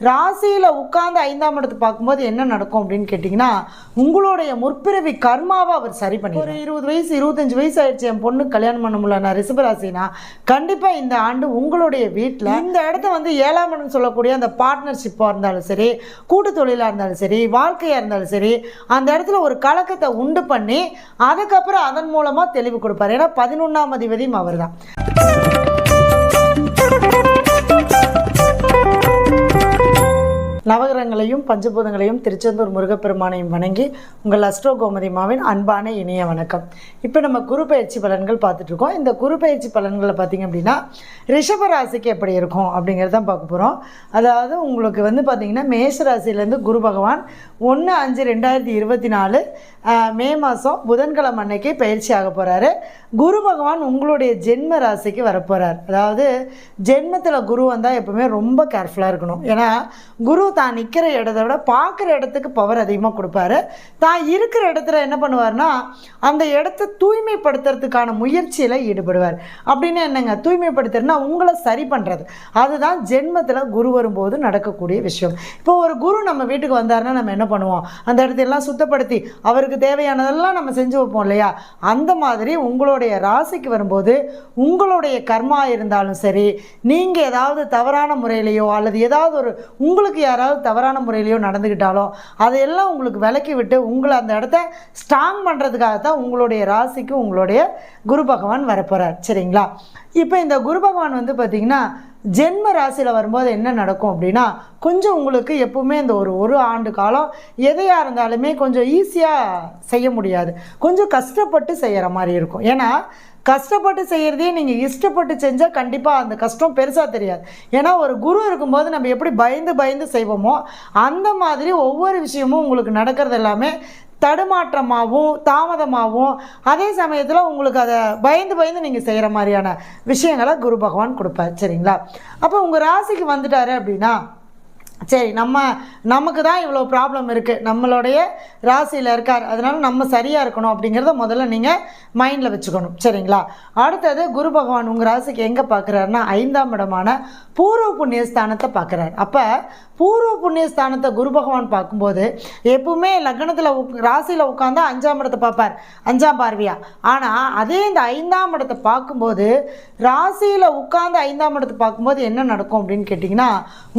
ராசியில் உட்கார்ந்து ஐந்தாம் இடத்தை பார்க்கும்போது என்ன நடக்கும் அப்படின்னு கேட்டிங்கன்னா உங்களுடைய முற்பிறவி கர்மாவை அவர் சரி பண்ணி ஒரு இருபது வயசு இருபத்தஞ்சு வயசு ஆயிடுச்சு என் பொண்ணு கல்யாணம் பண்ண முடியல நான் ரிஷபராசினா கண்டிப்பாக இந்த ஆண்டு உங்களுடைய வீட்டில் இந்த இடத்த வந்து ஏழாம் இடம் சொல்லக்கூடிய அந்த பார்ட்னர்ஷிப்பாக இருந்தாலும் சரி கூட்டு தொழிலாக இருந்தாலும் சரி வாழ்க்கையாக இருந்தாலும் சரி அந்த இடத்துல ஒரு கலக்கத்தை உண்டு பண்ணி அதுக்கப்புறம் அதன் மூலமாக தெளிவு கொடுப்பார். ஏன்னா பதினொன்றாம் அதிபதியும் அவர் தான் நவகிரகங்களையும் பஞ்சபூதங்களையும் திருச்செந்தூர் முருகப்பெருமானையும் வணங்கி உங்கள் அஸ்ட்ரோ கோமதிமாவின் அன்பான இனிய வணக்கம். இப்போ நம்ம குரு பயிற்சி பலன்கள் பார்த்துட்ருக்கோம் இந்த குரு பயிற்சி பலன்களை பார்த்தீங்க அப்படின்னா ரிஷப ராசிக்கு எப்படி இருக்கும் அப்படிங்கிறத தான் பார்க்க போகிறோம் அதாவது உங்களுக்கு வந்து பார்த்திங்கன்னா மேஷ ராசியிலேருந்து குரு பகவான் ஒன்று அஞ்சு ரெண்டாயிரத்தி இருபத்தி நாலு மே மாதம் புதன்கிழமை அன்னைக்கு பயிற்சி ஆக போகிறாரு குரு பகவான் உங்களுடைய ஜென்ம ராசிக்கு வரப்போகிறார் அதாவது ஜென்மத்தில் குரு வந்தால் எப்போவுமே ரொம்ப கேர்ஃபுல்லாக இருக்கணும். ஏன்னா குரு தான் நிற்கிற இடத்த விட பார்க்குற இடத்துக்கு பவர் அதிகமாக கொடுப்பாரு. தான் இருக்கிற இடத்துல என்ன பண்ணுவார்னா அந்த இடத்த தூய்மைப்படுத்துறதுக்கான முயற்சியில் ஈடுபடுவார். அப்படின்னு என்னங்க? தூய்மைப்படுத்துறதுனா உங்களை சரி பண்ணுறது அதுதான் ஜென்மத்தில் குரு வரும்போது நடக்கக்கூடிய விஷயம். இப்போ ஒரு குரு நம்ம வீட்டுக்கு வந்தாருன்னா நம்ம என்ன பண்ணுவோம்? அந்த இடத்தையெல்லாம் சுத்தப்படுத்தி அவருக்கு தேவையானதெல்லாம் நம்ம செஞ்சு வைப்போம் இல்லையா? அந்த மாதிரி உங்களுடைய ராசிக்கு வரும்போது உங்களுடைய கர்மா இருந்தாலும் சரி நீங்கள் ஏதாவது தவறான முறையிலையோ அல்லது ஏதாவது ஒரு உங்களுக்கு யாராவது தவறான முறையிலையோ நடந்துக்கிட்டாலோ அதையெல்லாம் உங்களுக்கு விலக்கி விட்டு உங்களை அந்த இடத்த ஸ்ட்ராங் பண்ணுறதுக்காக தான் உங்களுடைய ராசிக்கு உங்களுடைய குரு பகவான் வரப்போகிறார் சரிங்களா? இப்போ இந்த குரு பகவான் வந்து பார்த்திங்கன்னா ஜென்ம ராசியில் வரும்போது என்ன நடக்கும் அப்படின்னா கொஞ்சம் உங்களுக்கு எப்போவுமே இந்த ஒரு ஒரு ஆண்டு காலம் எதையாக இருந்தாலுமே கொஞ்சம் ஈஸியாக செய்ய முடியாது. கொஞ்சம் கஷ்டப்பட்டு செய்கிற மாதிரி இருக்கும். ஏன்னா கஷ்டப்பட்டு செய்கிறதே நீங்கள் இஷ்டப்பட்டு செஞ்சால் கண்டிப்பாக அந்த கஷ்டம் பெருசாக தெரியாது. ஏன்னா ஒரு குரு இருக்கும்போது நம்ம எப்படி பயந்து பயந்து செய்வோமோ அந்த மாதிரி ஒவ்வொரு விஷயமும் உங்களுக்கு நடக்கிறது எல்லாமே தடுமாற்றமாகவும் தாமதமாகவும் அதே சமயத்தில் உங்களுக்கு அதை பயந்து பயந்து நீங்கள் செய்கிற மாதிரியான விஷயங்களை குரு பகவான் கொடுப்பார். சரிங்களா? அப்போ உங்கள் ராசிக்கு வந்துட்டாரு அப்படின்னா சரி நம்ம நமக்கு தான் இவ்வளோ ப்ராப்ளம் இருக்குது நம்மளுடைய ராசியில் இருக்கார். அதனால நம்ம சரியாக இருக்கணும் அப்படிங்கிறத முதல்ல நீங்கள் மைண்டில் வச்சுக்கணும். சரிங்களா? அடுத்தது குரு பகவான் உங்கள் ராசிக்கு எங்கே பார்க்குறாருன்னா ஐந்தாம் இடமான பூர்வ புண்ணிய ஸ்தானத்தை பார்க்குறாரு அப்போ பூர்வ புண்ணிய ஸ்தானத்தை குரு பகவான் பார்க்கும்போது எப்பவுமே லக்னத்தில் ராசியில் உட்காந்தா அஞ்சாம் இடத்தை பார்ப்பார். அஞ்சாம் பார்வையா? ஆனால் அதே இந்த ஐந்தாம் இடத்தை பார்க்கும்போது ராசியில் உட்காந்து ஐந்தாம் இடத்தை பார்க்கும்போது என்ன நடக்கும் அப்படின்னு கேட்டிங்கன்னா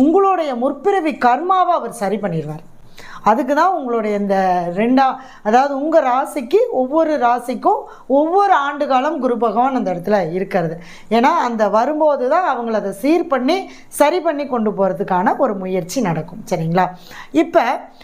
உங்களுடைய முற்பிறவி கர்மாவை அவர் சரி பண்ணிடுவார். அதுக்கு தான் உங்களுடைய இந்த ரெண்டா அதாவது உங்கள் ராசிக்கு ஒவ்வொரு ராசிக்கும் ஒவ்வொரு ஆண்டு காலம் குரு பகவான் அந்த இடத்துல இருக்கிறது. ஏன்னா அந்த வரும்போது தான் அவங்கள அதை சீர் பண்ணி சரி பண்ணி கொண்டு போகிறதுக்கான ஒரு முயற்சி நடக்கும். சரிங்களா? இப்போ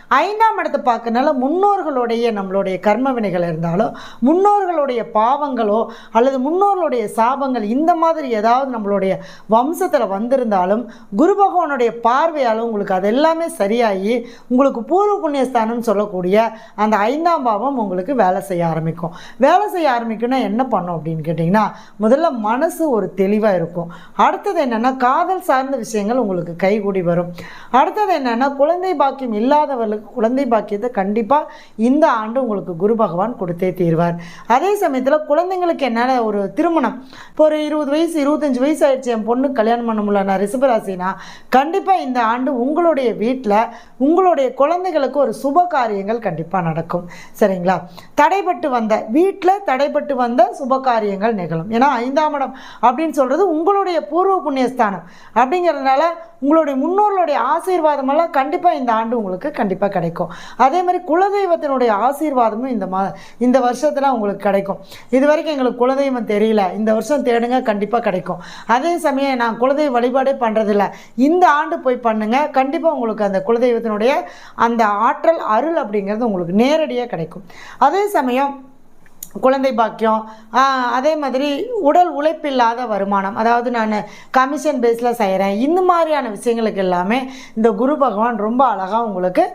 ஐந்தாம் இடத்தை பார்க்கறனால முன்னோர்களுடைய நம்மளுடைய கர்ம வினைகள் இருந்தாலும் முன்னோர்களுடைய பாவங்களோ அல்லது முன்னோர்களுடைய சாபங்கள் இந்த மாதிரி ஏதாவது நம்மளுடைய வம்சத்தில் வந்திருந்தாலும் குரு பகவானுடைய பார்வையால் உங்களுக்கு அது எல்லாமே சரியாகி உங்களுக்கு பூ பூர்வ புண்ணியஸ்தானம்னு சொல்லக்கூடிய அந்த ஐந்தாம் பாவம் உங்களுக்கு வேலை செய்ய ஆரம்பிக்கும். வேலை செய்ய ஆரம்பிக்கும்னா என்ன பண்ணும் அப்படின்னு கேட்டிங்கன்னா முதல்ல மனசு ஒரு தெளிவாக இருக்கும். அடுத்தது என்னென்னா காதல் சார்ந்த விஷயங்கள் உங்களுக்கு கைகூடி வரும். அடுத்தது என்னென்னா குழந்தை பாக்கியம் இல்லாதவர்களுக்கு குழந்தை பாக்கியத்தை கண்டிப்பாக இந்த ஆண்டு உங்களுக்கு குரு பகவான் கொடுத்தே தீர்வார். அதே சமயத்தில் குழந்தைங்களுக்கு என்னால் ஒரு திருமணம். இப்போ ஒரு இருபது வயசு இருபத்தஞ்சி வயசு ஆயிடுச்சு என் பொண்ணு கல்யாணம் பண்ண முடியல நான் ரிசபராசினா கண்டிப்பாக இந்த ஆண்டு உங்களுடைய வீட்டில் உங்களுடைய குழந்தைகளுக்கு ஒரு சுப காரியங்கள் கண்டிப்பாக நடக்கும். சரிங்களா? தடைப்பட்டு வந்த வீட்டில் தடைப்பட்டு வந்த சுப காரியங்கள் நிகழும். ஏன்னா ஐந்தாம் இடம் அப்படின்னு சொல்கிறது உங்களுடைய பூர்வ புண்ணியஸ்தானம். அப்படிங்கிறதுனால உங்களுடைய முன்னோர்களுடைய ஆசீர்வாதமெல்லாம் கண்டிப்பாக இந்த ஆண்டு உங்களுக்கு கண்டிப்பாக கிடைக்கும். அதே மாதிரி குலதெய்வத்தினுடைய ஆசீர்வாதமும் இந்த மா இந்த வருஷத்தில் உங்களுக்கு கிடைக்கும். இது வரைக்கும் எங்களுக்கு குலதெய்வம் தெரியல. இந்த வருஷம் தேடுங்க கண்டிப்பாக கிடைக்கும். அதே சமயம் நான் குலதெய்வ வழிபாடே பண்ணுறதில்ல இந்த ஆண்டு போய் பண்ணுங்க. கண்டிப்பாக உங்களுக்கு அந்த குலதெய்வத்தினுடைய அந்த ஆற்றல் அருள் அப்படிங்கிறது உங்களுக்கு நேரடியாக கிடைக்கும். அதே சமயம் குழந்தை பாக்கியம். அதே மாதிரி உடல் உழைப்பில்லாத வருமானம். அதாவது நான் கமிஷன் பேஸில் செய்கிறேன் இந்த மாதிரியான விஷயங்களுக்கு எல்லாமே இந்த குரு பகவான் ரொம்ப அழகாக உங்களுக்கு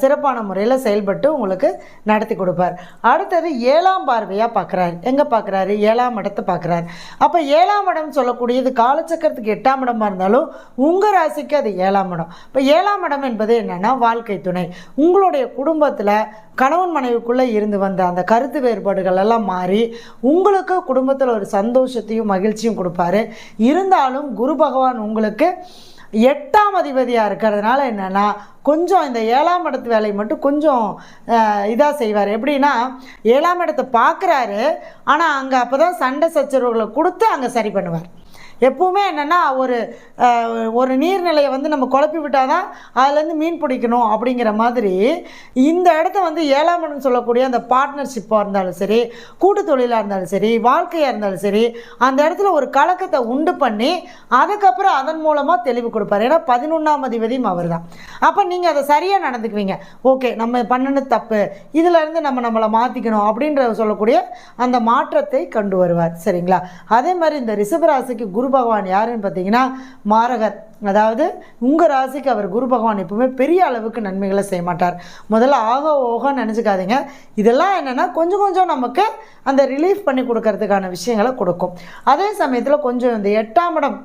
சிறப்பான முறையில் செயல்பட்டு உங்களுக்கு நடத்தி கொடுப்பார். அடுத்தது ஏழாம் பார்வையாக பார்க்குறாரு எங்கே பார்க்குறாரு ஏழாம் இடத்தை பார்க்குறாரு அப்போ ஏழாம் இடம் சொல்லக்கூடியது காலச்சக்கரத்துக்கு எட்டாம் இடமாக இருந்தாலும் உங்கள் ராசிக்கு அது ஏழாம் இடம். இப்போ ஏழாம் இடம் என்பது என்னென்னா வாழ்க்கை துணை. உங்களுடைய குடும்பத்தில் கணவன் மனைவிக்குள்ளே இருந்து வந்த அந்த கருத்து வேறுபாடு வேறுபாடுகள் எல்லாம் மாறி உங்களுக்கு குடும்பத்தில் ஒரு சந்தோஷத்தையும் மகிழ்ச்சியும் கொடுப்பாரு. இருந்தாலும் குரு பகவான் உங்களுக்கு எட்டாம் அதிபதியாக இருக்கிறதுனால என்னென்னா கொஞ்சம் இந்த ஏழாம் இடத்து வேலையை மட்டும் கொஞ்சம் இதாக செய்வார். எப்படின்னா ஏழாம் இடத்தை பார்க்குறாரு. ஆனால் அங்கே அப்போ தான் சண்டை சச்சரவுகளை கொடுத்து அங்கே சரி பண்ணுவார். எப்பவுமே என்னென்னா ஒரு ஒரு நீர்நிலையை வந்து நம்ம குழப்பி விட்டால் தான் அதுலேருந்து மீன் பிடிக்கணும் அப்படிங்கிற மாதிரி இந்த இடத்த வந்து ஏழாம் சொல்லக்கூடிய அந்த பார்ட்னர்ஷிப்பாக இருந்தாலும் சரி கூட்டு தொழிலாக இருந்தாலும் சரி வாழ்க்கையாக இருந்தாலும் சரி அந்த இடத்துல ஒரு கலக்கத்தை உண்டு பண்ணி அதுக்கப்புறம் அதன் மூலமாக தெளிவு கொடுப்பார். ஏன்னா பதினொன்றாம் அதிபதியும் அவர் தான் அப்போ நீங்கள் அதை சரியாக நடந்துக்குவீங்க. ஓகே நம்ம பண்ணினது தப்பு இதிலேருந்து நம்ம நம்மளை மாற்றிக்கணும் அப்படின்ற சொல்லக்கூடிய அந்த மாற்றத்தை கண்டு வருவார். சரிங்களா? அதே மாதிரி இந்த ரிஷபராசிக்கு குரு பகவான் யாருன்னு பார்த்தீங்கன்னா மாரகர். அதாவது உங்கள் ராசிக்கு அவர் குரு பகவான் எப்பவுமே பெரிய அளவுக்கு நன்மைகளை செய்ய மாட்டார். முதல்ல ஆக ஓகோன்னு நினச்சிக்காதீங்க. இதெல்லாம் என்னென்னா கொஞ்சம் கொஞ்சம் நமக்கு அந்த ரிலீஃப் பண்ணி கொடுக்கறதுக்கான விஷயங்களை கொடுக்கும். அதே சமயத்தில் கொஞ்சம் இந்த எட்டாம் இடம்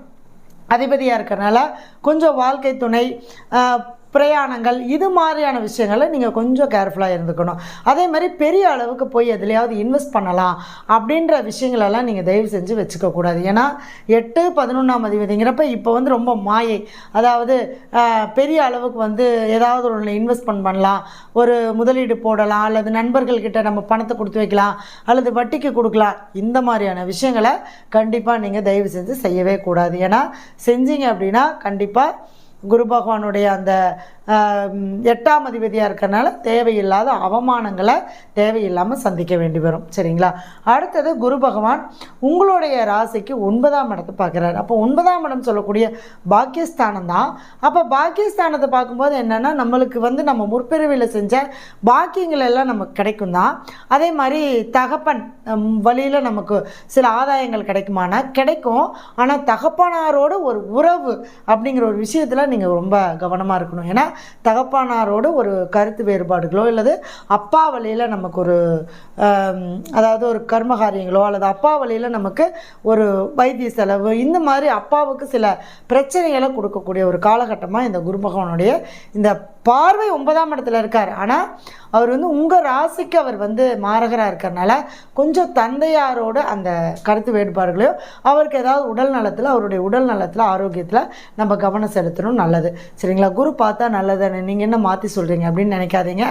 அதிபதியாக இருக்கிறனால கொஞ்சம் வாழ்க்கை துணை பிரயாணங்கள் இது மாதிரியான விஷயங்களை நீங்கள் கொஞ்சம் கேர்ஃபுல்லாக இருந்துக்கணும். அதே மாதிரி பெரிய அளவுக்கு போய் எதுலையாவது இன்வெஸ்ட் பண்ணலாம் அப்படின்ற விஷயங்களெல்லாம் நீங்கள் தயவு செஞ்சு வச்சுக்கக்கூடாது ஏன்னா எட்டு பதினொன்றாம் அதிபதிங்கிறப்ப இப்போ வந்து ரொம்ப மாயை. அதாவது பெரிய அளவுக்கு வந்து ஏதாவது ஒன்று இன்வெஸ்ட்மெண்ட் பண்ணலாம். ஒரு முதலீடு போடலாம் அல்லது நண்பர்கள்கிட்ட நம்ம பணத்தை கொடுத்து வைக்கலாம் அல்லது வட்டிக்கு கொடுக்கலாம். இந்த மாதிரியான விஷயங்களை கண்டிப்பாக நீங்கள் தயவு செஞ்சு செய்யவே கூடாது. ஏன்னா செஞ்சீங்க அப்படின்னா கண்டிப்பாக கண்டிப்பாக குரு பகவானுடைய அந்த எட்டாம் அதிபதியாக இருக்கிறனால தேவையில்லாத அவமானங்களை தேவையில்லாமல் சந்திக்க வேண்டி வரும். சரிங்களா? அடுத்தது குரு பகவான் உங்களுடைய ராசிக்கு ஒன்பதாம் இடத்தை பார்க்குறாரு. அப்போ ஒன்பதாம் இடம் சொல்லக்கூடிய பாக்கியஸ்தானம் தான். அப்போ பாக்கியஸ்தானத்தை பார்க்கும்போது என்னென்னா நம்மளுக்கு வந்து நம்ம முற்பிரிவில் செஞ்ச பாக்கியங்கள் எல்லாம் நமக்கு கிடைக்கும் தான். அதே மாதிரி தகப்பன் வழியில் நமக்கு சில ஆதாயங்கள் கிடைக்குமானா கிடைக்கும். ஆனால் தகப்பனாரோட ஒரு உறவு அப்படிங்கிற ஒரு விஷயத்தில் நீங்கள் ரொம்ப கவனமாக இருக்கணும். ஏன்னா தகப்பானாரோடு ஒரு கருத்து வேறுபாடுகளோ அல்லது அப்பா வழியில் நமக்கு ஒரு அதாவது ஒரு கர்மகாரியங்களோ அல்லது அப்பா வழியில் நமக்கு ஒரு வைத்திய செலவு இந்த மாதிரி அப்பாவுக்கு சில பிரச்சனைகளை கொடுக்கக்கூடிய ஒரு காலகட்டமாக இந்த குரு பகவானுடைய இந்த பார்வை ஒன்பதாம் இடத்துல இருக்கார். ஆனால் அவர் வந்து உங்கள் ராசிக்கு அவர் வந்து மாரகராக இருக்கிறனால கொஞ்சம் தந்தையாரோட அந்த கருத்து வேறுபாடுகளையோ அவருக்கு ஏதாவது உடல் நலத்தில் அவருடைய உடல் நலத்தில் ஆரோக்கியத்தில் நம்ம கவனம் செலுத்தணும் நல்லது. சரிங்களா? குரு பார்த்தா நல்லது நீங்கள் என்ன மாற்றி சொல்கிறீங்க அப்படின்னு நினைக்காதீங்க.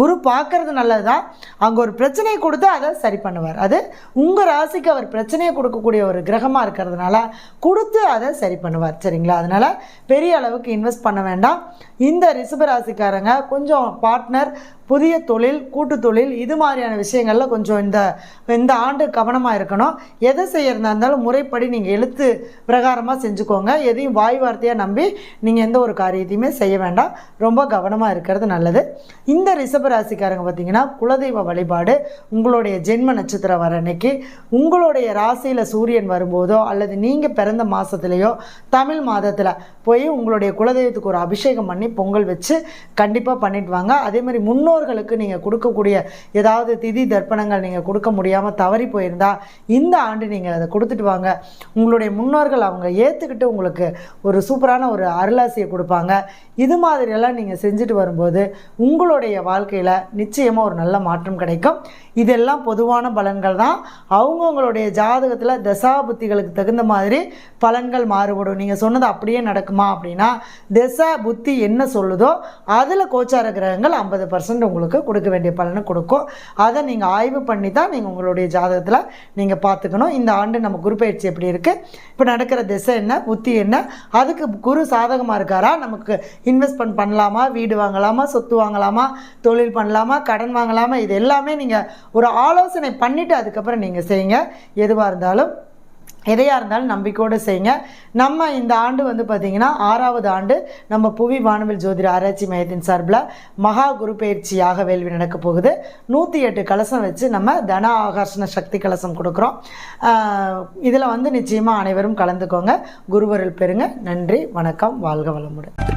குரு பார்க்குறது நல்லது தான் அங்கே ஒரு பிரச்சனையை கொடுத்து அதை சரி பண்ணுவார். அது உங்கள் ராசிக்கு அவர் பிரச்சனையை கொடுக்கக்கூடிய ஒரு கிரகமாக இருக்கிறதுனால கொடுத்து அதை சரி பண்ணுவார். சரிங்களா? அதனால் பெரிய அளவுக்கு இன்வெஸ்ட் பண்ண வேண்டாம். இந்த ரிஷப ராசிக்காரங்க கொஞ்சம் பார்ட்னர் புதிய தொழில் கூட்டு தொழில் இது மாதிரியான விஷயங்களில் கொஞ்சம் இந்த இந்த ஆண்டு கவனமாக இருக்கணும். எதை செய்யறதா இருந்தாலும் முறைப்படி நீங்கள் எழுத்து பிரகாரமாக செஞ்சுக்கோங்க. எதையும் வாய் வார்த்தையாக நம்பி நீங்கள் எந்த ஒரு காரியத்தையுமே செய்ய வேண்டாம். ரொம்ப கவனமாக இருக்கிறது நல்லது. இந்த ரிஷப ராசிக்காரங்க பார்த்தீங்கன்னா குலதெய்வ வழிபாடு உங்களுடைய ஜென்ம நட்சத்திரம் வர அன்னைக்கு உங்களுடைய ராசியில் சூரியன் வரும்போதோ அல்லது நீங்கள் பிறந்த மாதத்துலேயோ தமிழ் மாதத்தில் போய் உங்களுடைய குலதெய்வத்துக்கு ஒரு அபிஷேகம் பண்ணி பொங்கல் வச்சு கண்டிப்பாக பண்ணிட்டு வாங்க. அதே மாதிரி முன்னோர்களுக்கு நீங்கள் கொடுக்கக்கூடிய ஏதாவது திதி தர்ப்பணங்கள் நீங்கள் கொடுக்க முடியாமல் தவறி போயிருந்தால் இந்த ஆண்டு நீங்கள் அதை கொடுத்துட்டு வாங்க. உங்களுடைய முன்னோர்கள் அவங்க ஏற்றுக்கிட்டு உங்களுக்கு ஒரு சூப்பரான ஒரு அருளாசியை கொடுப்பாங்க. இது மாதிரி மாதிரியெல்லாம் நீங்கள் செஞ்சுட்டு வரும்போது உங்களுடைய வாழ்க்கையில் நிச்சயமாக ஒரு நல்ல மாற்றம் கிடைக்கும். இதெல்லாம் பொதுவான பலன்கள் தான். அவங்கவுங்களுடைய ஜாதகத்தில் தசா புத்திகளுக்கு தகுந்த மாதிரி பலன்கள் மாறுபடும். நீங்கள் சொன்னது அப்படியே நடக்குமா அப்படின்னா தசா புத்தி என்ன சொல்லுதோ அதில் கோச்சார கிரகங்கள் ஐம்பது பர்சன்ட் உங்களுக்கு கொடுக்க வேண்டிய பலனை கொடுக்கும். அதை நீங்கள் ஆய்வு பண்ணி தான் நீங்கள் உங்களுடைய ஜாதகத்தில் நீங்கள் பார்த்துக்கணும். இந்த ஆண்டு நம்ம குரு பயிற்சி எப்படி இருக்குது இப்போ நடக்கிற திசை என்ன? புத்தி என்ன? அதுக்கு குரு சாதகமாக இருக்காரா? நமக்கு லோன் பண்ணலாமா வீடு வாங்கலாமா சொத்து வாங்கலாமா தொழில் பண்ணலாமா கடன் வாங்கலாமா இது எல்லாமே நீங்கள் ஒரு ஆலோசனை பண்ணிவிட்டு அதுக்கப்புறம் நீங்கள் செய்யுங்க. எதுவாக இருந்தாலும் எதையாக இருந்தாலும் நம்பிக்கையோடு செய்யுங்க. நம்ம இந்த ஆண்டு வந்து பார்த்திங்கன்னா ஆறாவது ஆண்டு நம்ம புவி வானவில் ஜோதிட ஆராய்ச்சி மையத்தின் சார்பில் மகா குரு பயிற்சியாக வேள்வி நடக்க போகுது. நூற்றி எட்டு கலசம் வச்சு நம்ம தன ஆகர்ஷண சக்தி கலசம் கொடுக்குறோம். இதில் வந்து நிச்சயமாக அனைவரும் கலந்துக்கோங்க. குருவருள் பெறுங்க. நன்றி வணக்கம் வாழ்க வளமுடன்.